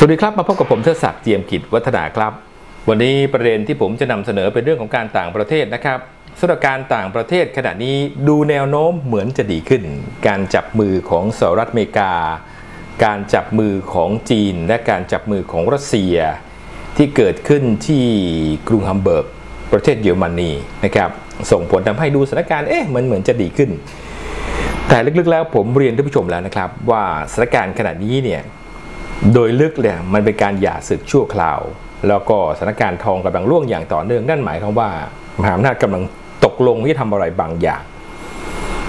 สวัสดีครับ มาพบกับผมเทศศักดิ์เจียมกิจวัฒนาครับ วันนี้ประเด็นที่ผมจะนำเสนอเป็นเรื่องของการต่างประเทศนะครับสถานการณ์ต่างประเทศขณะนี้ดูแนวโน้มเหมือนจะดีขึ้น การจับมือของสหรัฐอเมริกา การจับมือของจีน และการจับมือของรัสเซีย ที่เกิดขึ้นที่กรุงฮัมเบิร์กประเทศเยอรมนีนะครับส่งผลทำให้ดูสถานการณ์เอ๊ะมันเหมือนจะดีขึ้น แต่ลึกๆแล้วผมเรียนท่านผู้ชมแล้วนะครับ ว่าสถานการณ์ขณะนี้เนี่ย โดยลึกเนี่ยมันเป็นการหย่าศึกชั่วคราว แล้วก็สถานการณ์ทองกำลังร่วงอย่างต่อเนื่องนั่นหมายความว่ามหาอำนาจกำลังตกลงที่ทำอะไรบางอย่าง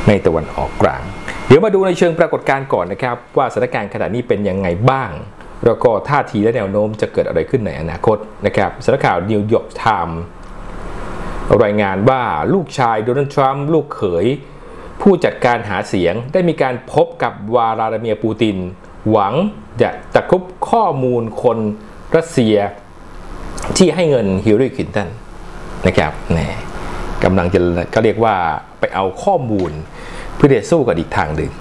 ในตะวันออกกลาง เดี๋ยวมาดูในเชิงปรากฏการณ์ก่อนนะครับ ว่าสถานการณ์ขณะนี้เป็นยังไงบ้าง แล้วก็ท่าทีและแนวโน้มจะเกิดอะไรขึ้นในอนาคตนะครับสำนักข่าวนิวยอร์กไทม์รายงานว่าลูกชายโดนัลด์ทรัมป์ลูกเขย ผู้จัดการหาเสียงได้มีการพบกับวลาดาเมียร์ปูติน หวังจะตะคุบข้อมูลคนรัสเซียที่ให้เงินฮิลลารีคลินตันนะครับนี่กำลังจะก็เรียกว่าไปเอาข้อมูลเพื่อจะสู้กับอีกทางหนึ่ง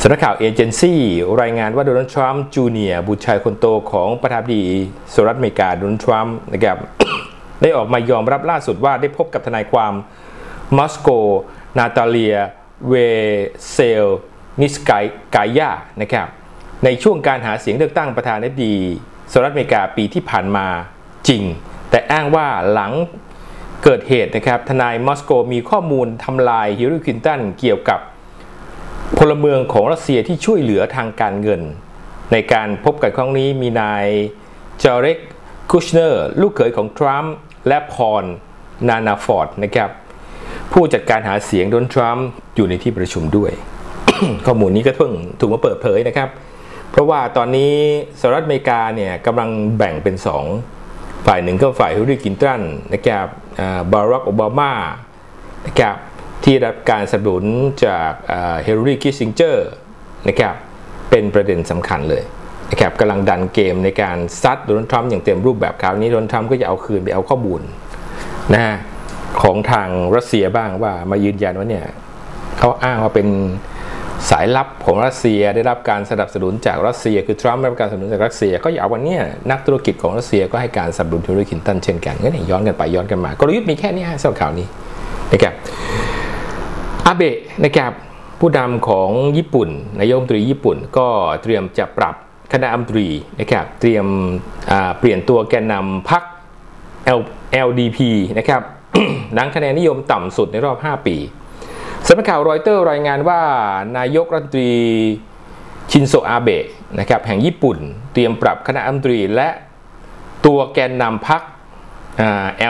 สำนักข่าวเอเจนซี่รายงานว่าโดนัลด์ทรัมป์จูเนียร์บุตรชายคนโตของประธานาธิบดีสหรัฐอเมริกาโดนัลด์ทรัมป์นะครับได้ออกมายอมรับล่าสุดว่าได้พบกับทนายความมอสโก นาตาเลีย เวเซล นิสกายกายานะครับ ในช่วงการหาเสียงเลือกตั้งประธานาธิบดีสหรัฐอเมริกาปีที่ผ่านมาจริง แต่อ้างว่าหลังเกิดเหตุนะครับทนายมอสโกมีข้อมูลทำลายฮิลลารีคลินตันเกี่ยวกับพลเมืองของรัสเซียที่ช่วยเหลือทางการเงิน ในการพบกันครั้งนี้มีนายจอเร็กคุชเนอร์ ลูกเขยของทรัมป์และพรนานาฟอร์ดนะครับผู้จัดการหาเสียงโดนทรัมป์อยู่ในที่ประชุมด้วย ข้อมูลนี้ก็เพิ่งถูกมาเปิดเผยนะครับ เพราะว่าตอนนี้สหรัฐอเมริกาเนี่ยกำลังแบ่งเป็น 2 ฝ่ายหนึ่งก็ฝ่ายฮิลลารีคินตันนะครับบารักโอบามานะครับที่รับการสนับสนุนจากเฮนรี่คิสซิงเจอร์นะครับเป็นประเด็นสำคัญเลยนะครับกำลังดันเกมในการซัดโดนัลด์ทรัมป์อย่างเต็มรูปแบบคราวนี้โดนัลด์ทรัมป์ก็จะเอาคืนไปเอาข้อมูลนะฮะของทางรัสเซียบ้างว่ามายืนยันว่าเนี่ยเขาอ้างว่าเป็น สายลับของรัสเซียได้รับการสนับสนุนจากรัสเซีย คือทรัมป์ได้รับการสนับสนุนจากรัสเซีย ก็อย่าเอาวันนี้นักธุรกิจของรัสเซียก็ให้การสนับสนุนฮิลลารีคินตันเช่นกันก็เนี่ยย้อนกันไปย้อนกันมากลยุทธ์มีแค่นี้ฮะสำหรับข่าวนี้นะครับอาเบะนะครับผู้นำของญี่ปุ่นนายกรัฐมนตรีญี่ปุ่น ก็เตรียมจะปรับคณะอัมตรีนะครับเตรียมเปลี่ยนตัวแกนนำพรรค LDP นะครับหลังคะแนนนิยมต่ำสุดในรอบ 5 ปี สำนักข่าวรอยเตอร์รายงานว่านายกรัฐมนตรีชินโซอาเบะนะครับแห่งญี่ปุ่น เตรียมปรับคณะอัฐมนตรีและตัวแกนนำพรรค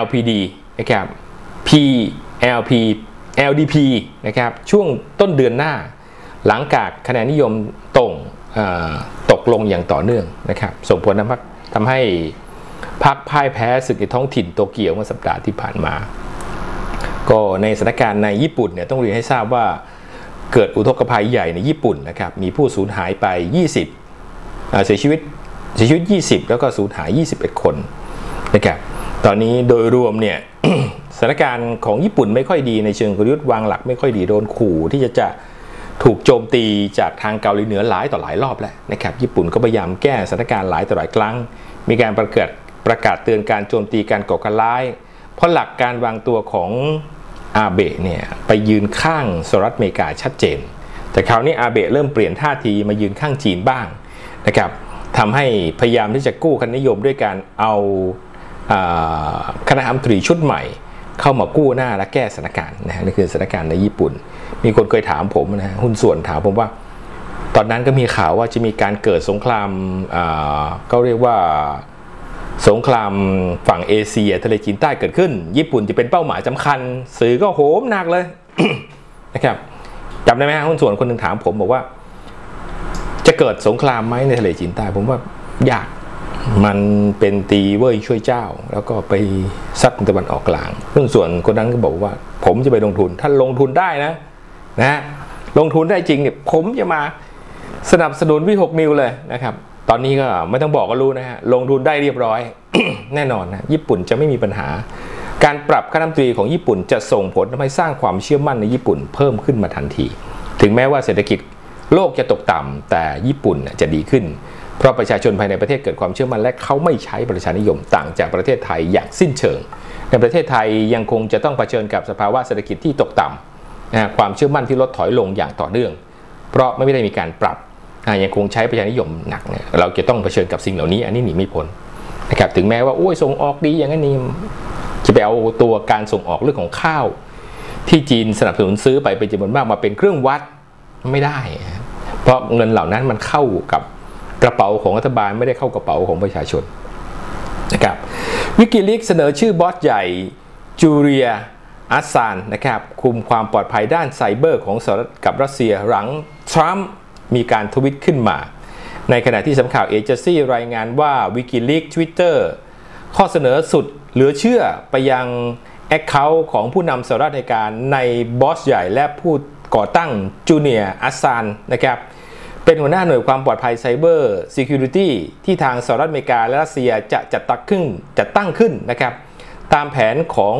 LPD นะครับ PLP LDP นะครับช่วงต้นเดือนหน้า หลังจากคะแนนนิยมตรงตกลงอย่างต่อเนื่องนะครับส่งผลทำให้พรรคพ่ายแพ้ศึกในท้องถิ่นโตเกียวเมื่อสัปดาห์ที่ผ่านมา ก็ในสถานการณ์ในญี่ปุ่นเนี่ยต้องเรียนให้ทราบว่าเกิดอุทกภัยใหญ่ในญี่ปุ่นนะครับมีผู้สูญหายไป 20เสียชีวิตเสียชีวิต 20 แล้วก็สูญหาย 21 คนนะครับตอนนี้โดยรวมเนี่ยสถานการณ์ของญี่ปุ่นไม่ค่อยดีในเชิงกลยุทธ์วางหลักไม่ค่อยดีโดนขู่ที่จะจะถูกโจมตีจากทางเกาหลีเหนือหลายต่อหลายรอบแล้วนะครับญี่ปุ่นก็พยายามแก้สถานการณ์หลายต่อหลายครั้ง มีการประกาศประกาศเตือนการโจมตีการก่อการร้าย เพราะหลักการวางตัวของ อาเบะเนี่ยไปยืนข้างสหรัฐอเมริกาชัดเจน แต่คราวนี้อาเบะเริ่มเปลี่ยนท่าทีมายืนข้างจีนบ้างนะครับทำให้พยายามที่จะกู้คะแนนิยมด้วยการเอาคณะอัมตรีชุดใหม่เข้ามากู้หน้าและแก้สถานการณ์นะนี่คือสถานการณ์ในญี่ปุ่น มีคนเคยถามผมนะฮะหุ้นส่วนถามผมว่า ตอนนั้นก็มีข่าวว่าจะมีการเกิดสงครามก็เรียกว่า สงครามฝั่งเอเชียทะเลจีนใต้เกิดขึ้น ญี่ปุ่นจะเป็นเป้าหมายสำคัญ สื่อก็โหมหนักเลยนะครับจำได้ไหมฮะหุ้นส่วนคนหนึ่งถามผมบอกว่า จะเกิดสงครามไหมในทะเลจีนใต้ ผมว่ายากมันเป็นตีเว้ยช่วยเจ้า แล้วก็ไปซัดตะวันออกกลางหุ้นส่วนคนนั้นก็บอกว่า ผมจะไปลงทุน ถ้าลงทุนได้นะ นะ ลงทุนได้จริงเนี่ยผมจะมาสนับสนุนวิหกนิวเลยนะครับ ตอนนี้ก็ไม่ต้องบอกก็รู้นะฮะลงทุนได้เรียบร้อย แน่นอนนะญี่ปุ่นจะไม่มีปัญหา การปรับค่าน้ำตรีของญี่ปุ่นจะส่งผลทำให้สร้างความเชื่อมั่นในญี่ปุ่นเพิ่มขึ้นมาทันที ถึงแม้ว่าเศรษฐกิจโลกจะตกต่ำแต่ญี่ปุ่นจะดีขึ้น เพราะประชาชนภายในประเทศเกิดความเชื่อมั่นและเขาไม่ใช้ประชานิยมต่างจากประเทศไทยอย่างสิ้นเชิง ในประเทศไทยยังคงจะต้องเผชิญกับสภาวะเศรษฐกิจที่ตกต่ำนะความเชื่อมั่นที่ลดถอยลงอย่างต่อเนื่อง เพราะไม่ได้มีการปรับ ยังคงใช้ประชานิยมหนักเนี่ยเราจะต้องเผชิญกับสิ่งเหล่านี้ อันนี้หนีไม่พ้นนะครับถึงแม้ว่าโอ้ยส่งออกดีอย่างนี้จะไปเอาตัวการส่งออกเรื่องของข้าว ที่จีนสนับสนุนซื้อไปเป็นจำนวนมากมาเป็นเครื่องวัดไม่ได้ เพราะเงินเหล่านั้นมันเข้ากับกระเป๋าของรัฐบาลไม่ได้เข้ากระเป๋าของประชาชนนะครับวิกิลีกเสนอชื่อบอสใหญ่จูเรียอัสซานนะครับคุมความปลอดภัยด้านไซเบอร์ของสหรัฐกับรัสเซียหลังทรัมป์ มีการทวิตขึ้นมา ในขณะที่สำข่าวเอเจนซี่รายงานว่าวิกิลีกทวิตเตอร์ข้อเสนอสุดเหลือเชื่อไปยังแอคเคาท์ของผู้นำสหรัฐในการในบอสใหญ่และผู้ก่อตั้งจูเนียอัสซานนะครับเป็นหัวหน้าหน่วยความปลอดภัยไซเบอร์ซิเคียวริตี้ที่ทางสหรัฐอเมริกาและรัสเซียจะจัดตั้งขึ้นจัดตั้งขึ้นนะครับตามแผนของ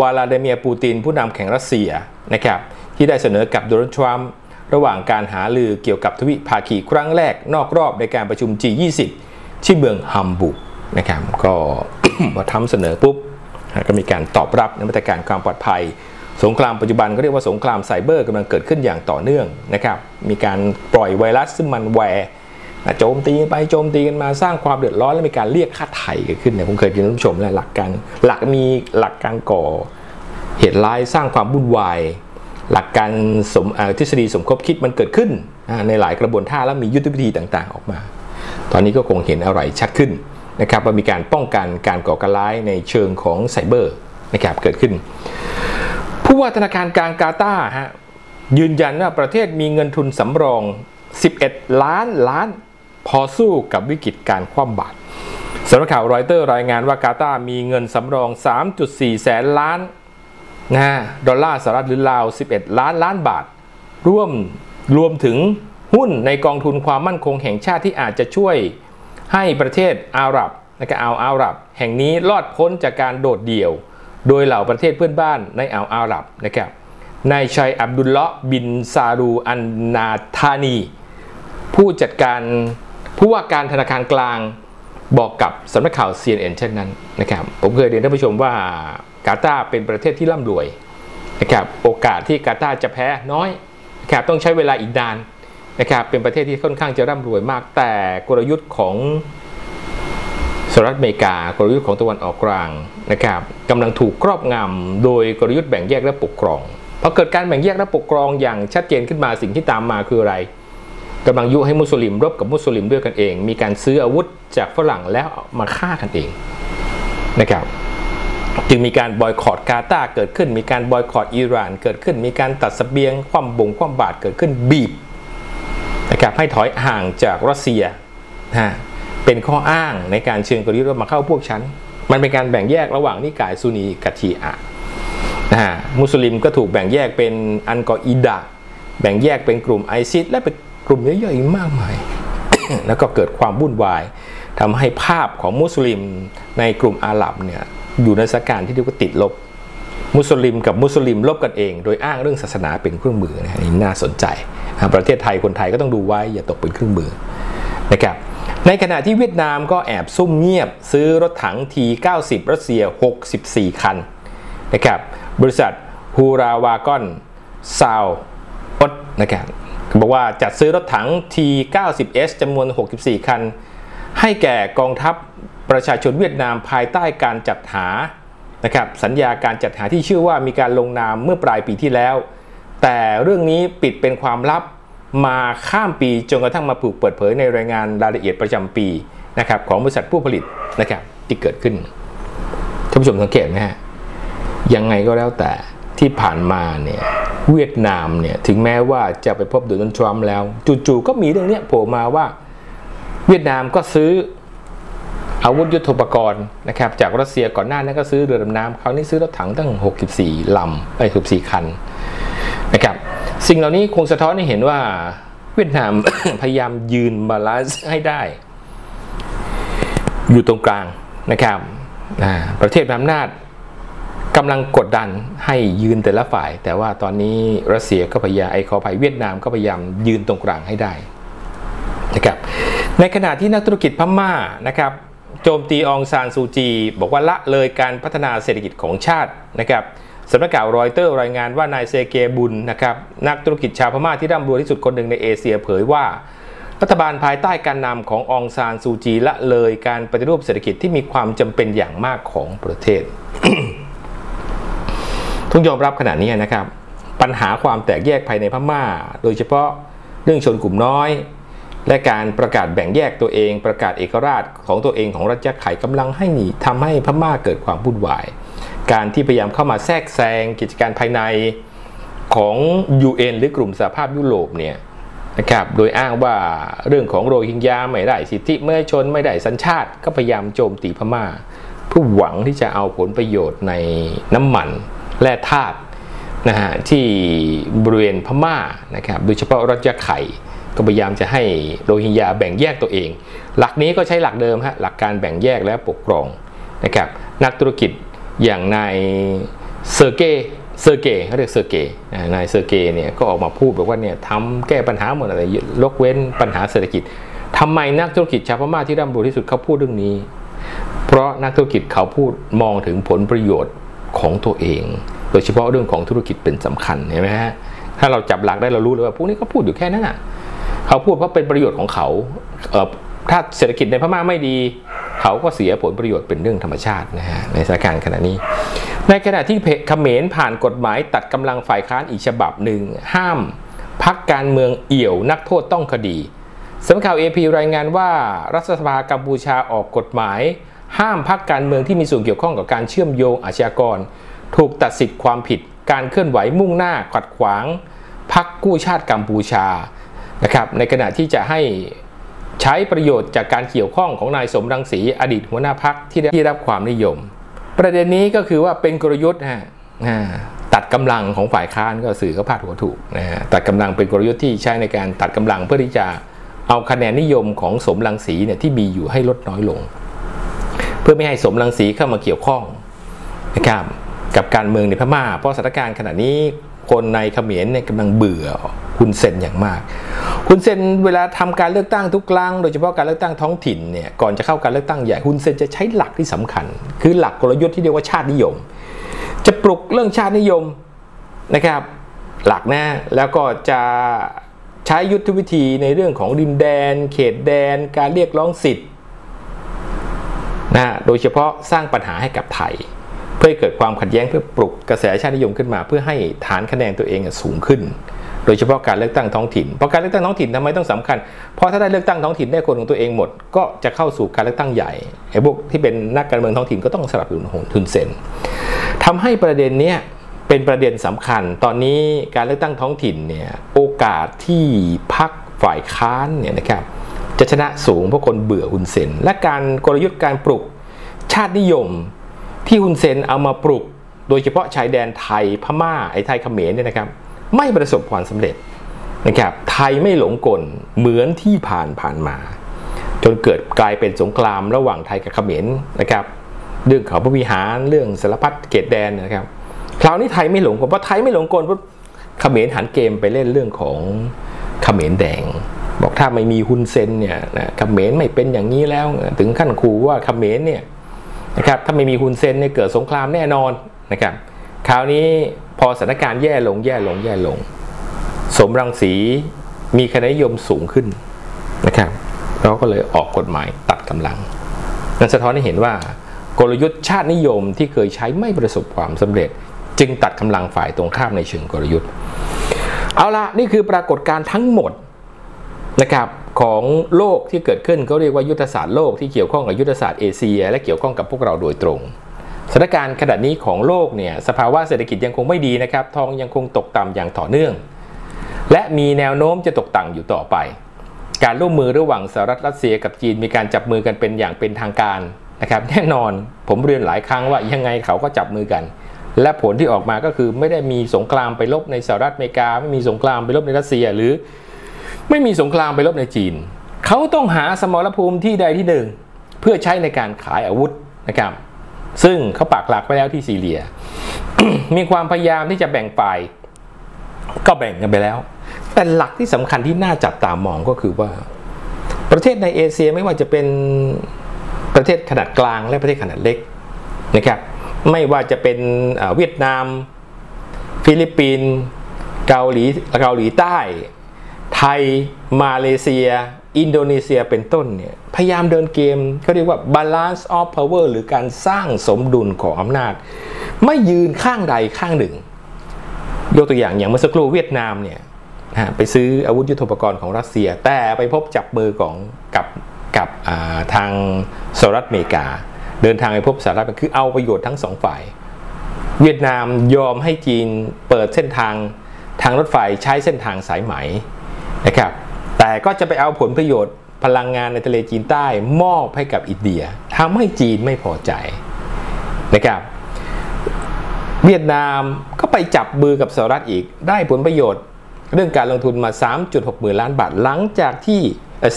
วลาดิเมียร์ปูตินผู้นำแข่งรัสเซียนะครับที่ได้เสนอกับโดนัลด์ทรัมป์ ระหว่างการหาลือเกี่ยวกับทวิภาคีครั้งแรกนอกรอบในการประชุม G20 ที่เมืองฮัมบูร์กนะครับก็พอทำเสนอปุ๊บก็มีการตอบรับในมาตรการความปลอดภัย สงครามปัจจุบันก็เรียกว่าสงครามไซเบอร์กำลังเกิดขึ้นอย่างต่อเนื่องนะครับมีการปล่อยไวรัสซึ่งมันแวร์โจมตีไปโจมตีกันมาสร้างความเดือดร้อนและมีการเรียกค่าไถ่เกิดขึ้นเนี่ยผมเคยเรียนท่านผู้ชมแล้วหลักการหลักมีหลักการก่อเหตุร้ายสร้างความวุ่นวาย หลักการสมทฤษฎีสมคบคิดมันเกิดขึ้นในหลายกระบวนท่าแล้วมียุทธวิธีต่างๆ ออกมา ตอนนี้ก็คงเห็นอะไรชัดขึ้นนะครับว่ามีการป้องกันการก่อการร้ายในเชิงของไซเบอร์นะครับเกิดขึ้น ผู้ว่าธนาคารกลางกาตาร์ฮะยืนยันว่าประเทศมีเงินทุนสำรอง 11 ล้านล้าน พอสู้กับวิกฤตการคว่ำบาตรสำนักข่าวรอยเตอร์รายงานว่ากาตาร์มีเงินสำรอง 3.4 แสนล้าน นะดอลลาร์สหรัฐหรือราว 11 ล้านล้านบาท ร่วมรวมถึงหุ้นในกองทุนความมั่นคงแห่งชาติที่อาจจะช่วยให้ประเทศอาหรับนะครับอ่าวอาหรับ แห่งนี้รอดพ้นจากการโดดเดี่ยว โดยเหล่าประเทศเพื่อนบ้านในอ่าวอาหรับนะครับนายชัยอับดุลเลาะบินซารูอันนาธานี ผู้จัดการผู้ว่าการธนาคารกลางบอกกับสำนักข่าว CNN เช่นนั้นนะครับผมเคยเรียนท่านผู้ชมว่า กาตาร์เป็นประเทศที่ร่ำรวยนะครับโอกาสที่กาตาร์จะแพ้น้อยนะครับต้องใช้เวลาอีกนานนะครับเป็นประเทศที่ค่อนข้างจะร่ำรวยมาก แต่กลยุทธ์ของสหรัฐอเมริกากลยุทธ์ของตะวันออกกลางนะครับกำลังถูกครอบงำโดยกลยุทธ์แบ่งแยกและปกครองพอเกิดการแบ่งแยกและปกครองอย่างชัดเจนขึ้นมาสิ่งที่ตามมาคืออะไรกำลังยุให้มุสลิมรบกับมุสลิมด้วยกันเอง มีการซื้ออาวุธจากฝรั่งแล้วมาฆ่ากันเองนะครับ จึงมีการบอยคอรดกาตาเกิดขึ้น มีการบอยคอรดอิหร่าน เกิดขึ้น มีการตัดสเสบียง ความบ่งความบาดเกิดขึ้นบีบนะครับให้ถอยห่างจากรัสเซียนะเป็นข้ออ้างในการเชิญกลยุทธ์มาเข้าพวกฉัน มันเป็นการแบ่งแยกระหว่างนิกายซุนีกับชีอะนะฮะมุสลิมก็ถูกแบ่งแยกเป็นอันกออิดะแบ่งแยกเป็นกลุ่มไอซิสและเป็นกลุ่มย่อยๆมากมาย แล้วก็เกิดความวุ่นวายทำให้ภาพของมุสลิมในกลุ่มอาหรับเนี่ย อยู่ในสถานการณ์ที่เรียกว่าติดลบ มุสลิมกับมุสลิมลบกันเอง โดยอ้างเรื่องศาสนาเป็นเครื่องมือนะนี่น่าสนใจประเทศไทยคนไทยก็ต้องดูไว้อย่าตกเป็นเครื่องมือนะครับในขณะที่เวียดนามก็แอบซุ่มเงียบ ซื้อรถถัง T90 รัสเซีย 64 คันนะครับบริษัทฮูราวากอนซาวอดนะครับบอกว่าจัดซื้อรถถัง T90S จำนวน 64 คัน ให้แก่กองทัพ ประชาชนเวียดนามภายใต้การจัดหานะครับสัญญาการจัดหาที่ชื่อว่ามีการลงนามเมื่อปลายปีที่แล้ว แต่เรื่องนี้ปิดเป็นความลับมาข้ามปีจนกระทั่งมาผูกเปิดเผยในรายงานรายละเอียดประจำปีนะครับของบริษัทผู้ผลิตนะครับที่เกิดขึ้นท่านผู้ชมสังเกตไหมฮะยังไงก็แล้วแต่ที่ผ่านมาเนี่ยเวียดนามเนี่ยถึงแม้ว่าจะไปพบโดนัลด์ทรัมป์แล้ว จู่ๆก็มีเรื่องนี้โผล่มาว่า เวียดนามก็ซื้อ อาวุธยุทโธปกรณ์นะครับจากรัสเซียก่อนหน้านั้นก็ซื้อเรือดำน้ำคราวนี้ซื้อรถถังตั้ง 64 ลำไอ้64 คันนะครับสิ่งเหล่านี้คงสะท้อนให้เห็นว่าเวียดนาม พยายามยืนบาลานซ์ให้ได้ อยู่ตรงกลางนะครับประเทศอำนาจกำลังกดดันให้ยืนแต่ละฝ่าย แต่ว่าตอนนี้รัสเซียก็พยายามไอ้คอภัยเวียดนามก็พยายามยืนตรงกลางให้ได้นะครับในขณะที่นักธุรกิจพม่านะครับ โจมตีองซานซูจี บอกว่าละเลยการพัฒนาเศรษฐกิจของชาตินะครับสำนักข่าวรอยเตอร์รายงานว่านายเซเกบุลนะครับนักธุรกิจชาวพม่าที่ร่ำรวยที่สุดคนหนึ่งในเอเชียเผยว่า รัฐบาลภายใต้การนำขององซานซูจีละเลยการปฏิรูปเศรษฐกิจที่มีความจำเป็นอย่างมากของประเทศต้องยอมรับขณะนี้นะครับ ปัญหาความแตกแยกภายในพม่า โดยเฉพาะเรื่องชนกลุ่มน้อย และการประกาศแบ่งแยกตัวเองประกาศเอกราชของตัวเองของรัฐยักษ์ไข่กำลังให้ทำให้พม่าเกิดความวุ่นวาย การที่พยายามเข้ามาแทรกแซงกิจการภายในของ UN หรือกลุ่มสหภาพยุโรปเนี่ยนะครับโดยอ้างว่าเรื่องของโรฮิงญาไม่ได้สิทธิเมื่อชนไม่ได้สัญชาติก็พยายามโจมตีพม่า เพื่อหวังที่จะเอาผลประโยชน์ในน้ำมันแร่ธาตุนะฮะที่บริเวณพม่านะครับโดยเฉพาะรัฐยะไข่ ก็พยายามจะให้โรฮิงญาแบ่งแยกตัวเอง หลักนี้ก็ใช้หลักเดิมฮะหลักการแบ่งแยกและปกครองนะครับนักธุรกิจอย่างนายเซอร์เกเซอร์เกเขาเรียกเซอร์เกนายเซอร์เกเนี่ยก็ออกมาพูดบอกว่าเนี่ยทำแก้ปัญหาหมดอะไรลกเว้นปัญหาเศรษฐกิจทำไมนักธุรกิจชาวพม่าที่ร่ำรวยที่สุดเขาพูดเรื่องนี้ เพราะนักธุรกิจเขาพูดมองถึงผลประโยชน์ของตัวเอง โดยเฉพาะเรื่องของธุรกิจเป็นสำคัญเห็นไหมฮะถ้าเราจับหลักได้เรารู้เลยว่าพวกนี้เขาพูดอยู่แค่นั้นอะ เขาพูดเพราะเป็นประโยชน์ของเขาเถ้าเศรษฐกิจในพม่าไม่ดี เขาก็เสียผลประโยชน์เป็นเรื่องธรรมชาตินะฮะในสถานการณ์ขณะนี้ ในขณะที่เขมรผ่านกฎหมายตัดกำลังฝ่ายค้านอีกฉบับหนึ่งห้ามพักการเมืองเอี่ยวนักโทษต้องคดีสำนักข่าวเอพีรายงานว่ารัฐสภากัมพูชาออกกฎหมาย ห้ามพักการเมืองที่มีส่วนเกี่ยวข้องกับการเชื่อมโยงอาชญากร ถูกตัดสิทธิ์ความผิด การเคลื่อนไหวมุ่งหน้าขัดขวางพักกู้ชาติกัมพูชา นะครับในขณะที่จะให้ใช้ประโยชน์จากการเกี่ยวข้องของนายสมรังสีอดีตหัวหน้าพักที่ได้รับความนิยม ประเด็นนี้ก็คือว่าเป็นกลยุทธ์ฮะตัดกำลังของฝ่ายค้านก็สื่อก็พาดหัวถูกนะฮะตัดกำลังเป็นกลยุทธ์ที่ใช้ในการตัดกำลังเพื่อที่จะเอาคะแนนนิยมของสมรังสีเนี่ยที่มีอยู่ให้ลดน้อยลง เพื่อไม่ให้สมรังสีเข้ามาเกี่ยวข้องนะครับกับการเมืองในพม่า เพราะสถานการณ์ขณะนี้คนในเขมรเนี่ยกำลังเบื่อ คุณเซนอย่างมาก คุณเซนเวลาทำการเลือกตั้งทุกครั้งโดยเฉพาะการเลือกตั้งท้องถิ่นเนี่ยก่อนจะเข้าการเลือกตั้งใหญ่คุณเซนจะใช้หลักที่สำคัญ คือหลักกลยุทธ์ที่เรียกว่าชาตินิยม จะปลุกเรื่องชาตินิยมนะครับ หลักนะแล้วก็จะใช้ยุทธวิธีในเรื่องของดินแดน เขตแดน การเรียกร้องสิทธิ์นะโดยเฉพาะสร้างปัญหาให้กับไทย เพื่อให้เกิดความขัดแย้งเพื่อปลุกกระแสชาตินิยมขึ้นมา เพื่อให้ฐานคะแนนตัวเองสูงขึ้น โดยเฉพาะการเลือกตั้งท้องถิ่น เพราะการเลือกตั้งท้องถิ่นทำไมต้องสำคัญ เพราะถ้าได้เลือกตั้งท้องถิ่นได้คนของตัวเองหมด ก็จะเข้าสู่การเลือกตั้งใหญ่ ไอ้พวกที่เป็นนักการเมืองท้องถิ่นก็ต้องสลับสนุนทุนเซนทำให้ประเด็นนี้เป็นประเด็นสำคัญ ตอนนี้การเลือกตั้งท้องถิ่นเนี่ยโอกาสที่พักฝ่ายค้านเนี่ยนะครับจะชนะสูงเพราะคนเบื่อฮุนเซนและการกลยุทธ์การปลุกชาตินิยมที่ฮุนเซนเอามาปลุก โดยเฉพาะชายแดนไทยพม่าไอ้ไทยเขมรเนี่ยนะครับ ไม่ประสบความสำเร็จนะครับไทยไม่หลงกลเหมือนที่ผ่านผ่านมา จนเกิดกลายเป็นสงครามระหว่างไทยกับเขมรนะครับเรื่องเขาพระวิหารเรื่องสารพัดเกตแดนนะครับคราวนี้ไทยไม่หลงกลเพราะไทยไม่หลงกลเพราะเขมรหันเกมไปเล่นเรื่องของเขมรแดง บอกถ้าไม่มีฮุนเซนเนี่ยนะเขมรไม่เป็นอย่างนี้แล้ว ถึงขั้นขู่ว่าเขมรเนี่ยนะครับถ้าไม่มีฮุนเซนเนี่ยเกิดสงครามแน่นอนนะครับ คราวนี้พอสถานการณ์แย่ลงแย่ลงแย่ลง สมรังสีมีคะแนนนิยมสูงขึ้นนะครับเราก็เลยออกกฎหมายตัดกำลังนั่นสะท้อนให้เห็นว่ากลยุทธ์ชาตินิยมที่เคยใช้ไม่ประสบความสำเร็จ จึงตัดกำลังฝ่ายตรงข้ามในเชิงกลยุทธ์ เอาละนี่คือปรากฏการณ์ทั้งหมดนะครับของโลกที่เกิดขึ้นเขาเรียกว่ายุทธศาสตร์โลกที่เกี่ยวข้องกับยุทธศาสตร์เอเชีย และเกี่ยวข้องกับพวกเราโดยตรง สถานการณ์ขณะนี้ของโลกเนี่ยสภาวะเศรษฐกิจยังคงไม่ดีนะครับทองยังคงตกต่ำอย่างต่อเนื่อง และมีแนวโน้มจะตกต่ำอยู่ต่อไป การร่วมมือระหว่างสหรัฐรัสเซียกับจีนมีการจับมือกันเป็นอย่างเป็นทางการนะครับแน่นอนผมเรียนหลายครั้งว่ายังไงเขาก็จับมือกัน และผลที่ออกมาก็คือไม่ได้มีสงครามไปลบในสหรัฐอเมริกา ไม่มีสงครามไปลบในรัสเซียหรือ ไม่มีสงครามไปลบในจีน เขาต้องหาสมรภูมิที่ใดที่หนึ่ง เพื่อใช้ในการขายอาวุธนะครับ ซึ่งเขาปักหลักไว้แล้วที่ซีเรีย มีความพยายามที่จะแบ่งฝ่ายก็แบ่งกันไปแล้ว แต่หลักที่สำคัญที่น่าจับตามองก็คือว่า ประเทศในเอเชียไม่ว่าจะเป็นประเทศขนาดกลางและประเทศขนาดเล็กนะครับ ไม่ว่าจะเป็นเวียดนาม ฟิลิปปินส์เกาหลีเกาหลีใต้ ไทย มาเลเซีย อินโดนีเซียเป็นต้นเนี่ยพยายามเดินเกมเขาเรียกว่า balance of power หรือการสร้างสมดุลของอำนาจ ไม่ยืนข้างใดข้างหนึ่ง ยกตัวอย่างอย่างเมื่อสักครู่เวียดนามเนี่ยไปซื้ออาวุธยุทโธปกรณ์ของรัสเซีย แต่ไปพบจับมือของกับกับทางสหรัฐอเมริกา เดินทางไปพบสหรัฐคือเอาประโยชน์ทั้งสองฝ่าย เวียดนามยอมให้จีนเปิดเส้นทางทางรถไฟใช้เส้นทางสายไหมนะครับ แต่ก็จะไปเอาผลประโยชน์ พลังงานในทะเลจีนใต้มอบให้กับอินเดียทำให้จีนไม่พอใจนะครับเวียดนามก็ไปจับมือกับสหรัฐอีกได้ผลประโยชน์ เรื่องการลงทุนมา 3.6 หมื่นล้านบาทหลังจากที่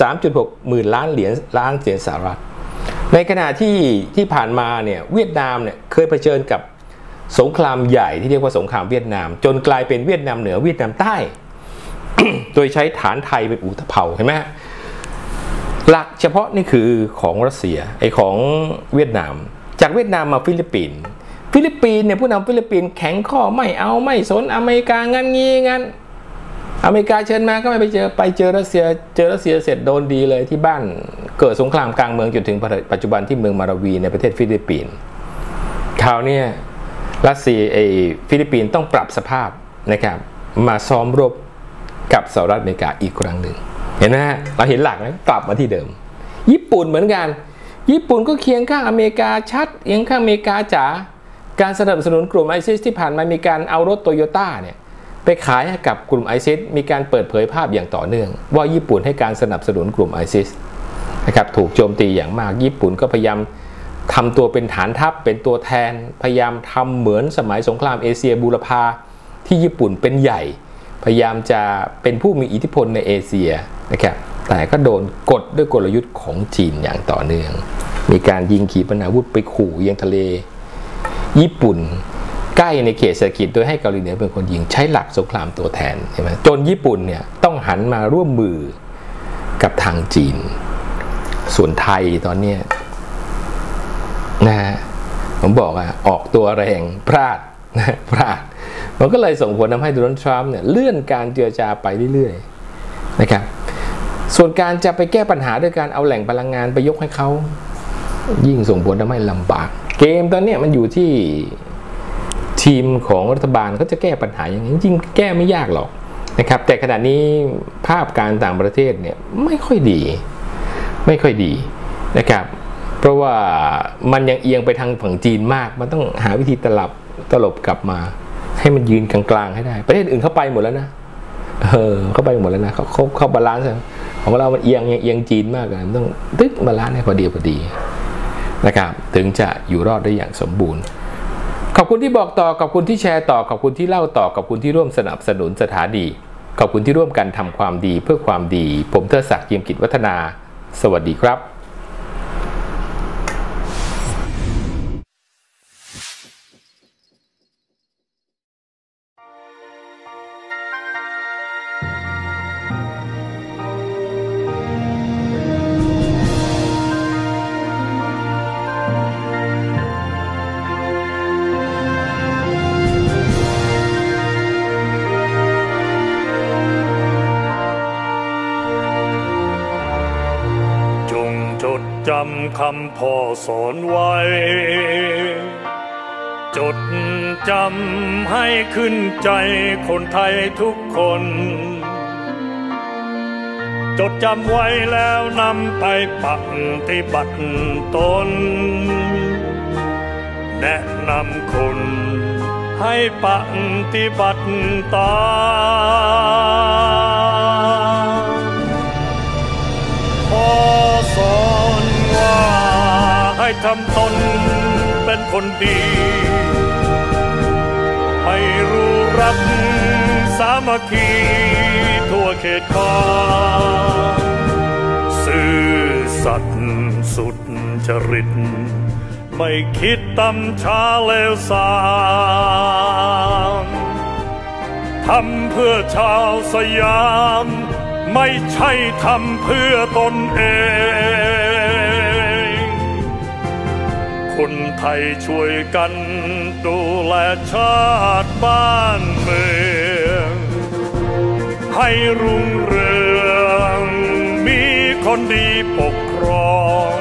3.6 หมื่นล้านเหรียญล้านเสียญสหรัฐ ในขณะที่ที่ผ่านมาเนี่ยเวียดนามเนี่ยเคยเผชิญกับสงครามใหญ่ที่เรียกว่าสงครามเวียดนาม จนกลายเป็นเวียดนามเหนือเวียดนามใต้ โดยใช้ฐานไทยเป็นอุตเปาเห็นไหมหลักเฉพาะนี่คือของรัสเซียไอของเวียดนาม จากเวียดนามมาฟิลิปปินส์ฟิลิปปินส์เนี่ยผู้นำฟิลิปปินส์แข็งข้อไม่เอาไม่สนอเมริกางั้นงี้งั้นอเมริกาเชิญมาก็ไม่ไปเจอไปเจอรัสเซียเจอรัสเซียเสร็จโดนดีเลยที่บ้านเกิดสงครามกลางเมืองจนถึงปัจจุบันที่เมืองมาราวีในประเทศฟิลิปปินส์คราวนี้รัสเซียไอฟิลิปปินส์ต้องปรับสภาพนะครับมาซ้อมรบ กับสหรัฐอเมริกาอีกครั้งหนึ่งเห็นไหมฮะเราเห็นหลักนะกลับมาที่เดิม ญี่ปุ่นเหมือนกัน ญี่ปุ่นก็เคียงข้างอเมริกาชัดเคียงข้างอเมริกาจ๋าการสนับสนุนกลุ่มไอซิสที่ผ่านมามีการเอารถโตโยต้าเนี่ยไปขายให้กับกลุ่มไอซิสมีการเปิดเผยภาพอย่างต่อเนื่อง ว่าญี่ปุ่นให้การสนับสนุนกลุ่มไอซิสนะครับถูกโจมตีอย่างมากญี่ปุ่นก็พยายามทำตัวเป็นฐานทัพเป็นตัวแทน พยายามทำเหมือนสมัยสงครามเอเชียบูรพาที่ญี่ปุ่นเป็นใหญ่ พยายามจะเป็นผู้มีอิทธิพลในเอเชียนะครับแต่ก็โดนกดด้วยกลยุทธ์ของจีนอย่างต่อเนื่อง มีการยิงขีปนาวุธไปขู่ยังทะเล ญี่ปุ่น ใกล้ในเขตเศรษฐกิจโดยให้เกาหลีเหนือเป็นคนยิงใช้หลักสงครามตัวแทนใช่ไหมจนญี่ปุ่นเนี่ยต้องหันมาร่วมมือกับทางจีน ส่วนไทยตอนนี้นะฮะผมบอกอะออกตัวแรงพลาดนะพลาด มันก็เลยส่งผลทำให้โดนัลด์ทรัมป์เนี่ยเลื่อนการเจรจาไปเรื่อยๆนะครับส่วนการจะไปแก้ปัญหาด้วยการเอาแหล่งพลังงานไปยกให้เขายิ่งส่งผลทำให้ลำบาก เกมตอนนี้มันอยู่ที่ทีมของรัฐบาลเขาจะแก้ปัญหาอย่างนี้จริงแก้ไม่ยากหรอกนะครับ แต่ขณะนี้ภาพการต่างประเทศเนี่ยไม่ค่อยดี ไม่ค่อยดีนะครับ เพราะว่ามันยังเอียงไปทางฝั่งจีนมาก มันต้องหาวิธีตลับตลบกลับมา ให้มันยืนกลางๆให้ได้ ประเทศอื่นเข้าไปหมดแล้วนะเออเข้าไปหมดแล้วนะเขาเขาเขาบาลานซ์ของเรามันเอียงเอียงจีนมากเลยต้องตึ๊กบาลานซ์ให้พอดีพอดีนะครับ ถึงจะอยู่รอดได้อย่างสมบูรณ์ ขอบคุณที่บอกต่อขอบคุณที่แชร์ต่อขอบคุณที่เล่าต่อขอบคุณที่ร่วมสนับสนุนสถานีขอบคุณที่ร่วมกันทำความดีเพื่อความดี ผมเทอศักดิ์เยียมกิจวัฒนา สวัสดีครับ จดจำให้ขึ้นใจคนไทยทุกคน จดจำไว้แล้วนำไปปักฏิบัติตน แนะนำคนให้ปักฏิบัติตามพ่อสอนว่าให้ทำตนเป็นคนดี รักสามัคคีทั่วเขตขาซื่อสัตย์สุดจริต ไม่คิดตำช้าเลวสามทำเพื่อชาวสยาม ไม่ใช่ทำเพื่อตนเอง คนไทยช่วยกันดูแลชาติบ้านเมือง ให้รุ่งเรืองมีคนดีปกครอง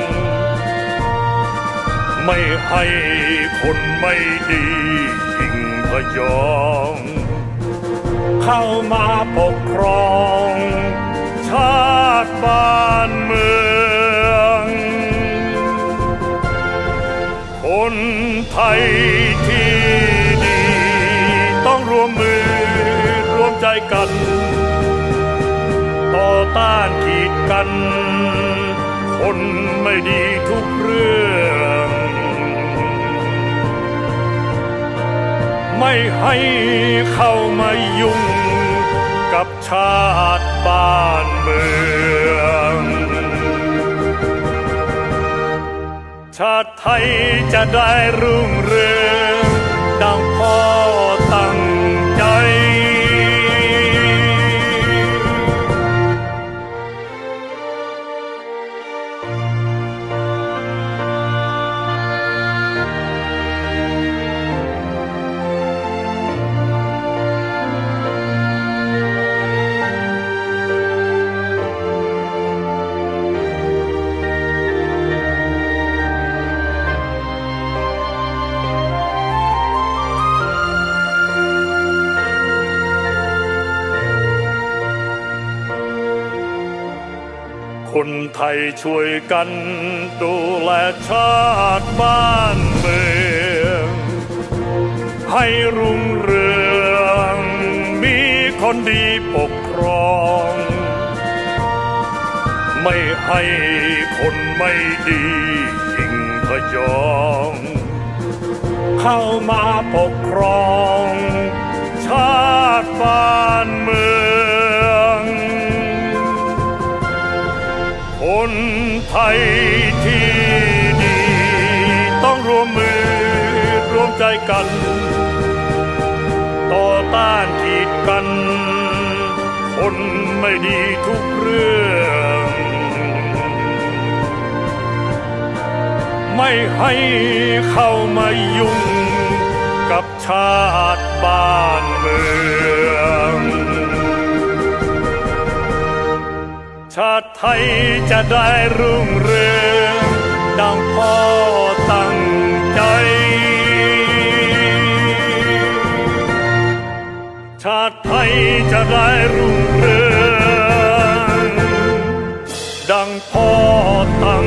ไม่ให้คนไม่ดียิ่งพยอง เข้ามาปกครอง ชาติบ้านเมือง คนไทยที่ดี ต้องรวมมือรวมใจกัน ต่อต้านกีดกัน คนไม่ดีทุกเรื่อง ไม่ให้เข้ามายุ่งกับชาติบ้านเมือง ชาติไทยจะได้รุ่งเรืองดัง ไทยช่วยกันดูแลชาติบ้านเมือง ให้รุ่งเรืองมีคนดีปกครอง ไม่ให้คนไม่ดียิ่งพยอง เข้ามาปกครอง ชาติบ้านเมือง คนไทยที่ดี ต้องรวมมือรวมใจกัน ต่อต้านกีดกัน คนไม่ดีทุกเรื่อง ไม่ให้เข้ามายุ่งกับชาติบ้านเมือง ชาติไทยจะได้รุ่งเรืองดังพ่อตั้งใจ ชาติไทยจะได้รุ่งเรืองดังพ่อตั้ง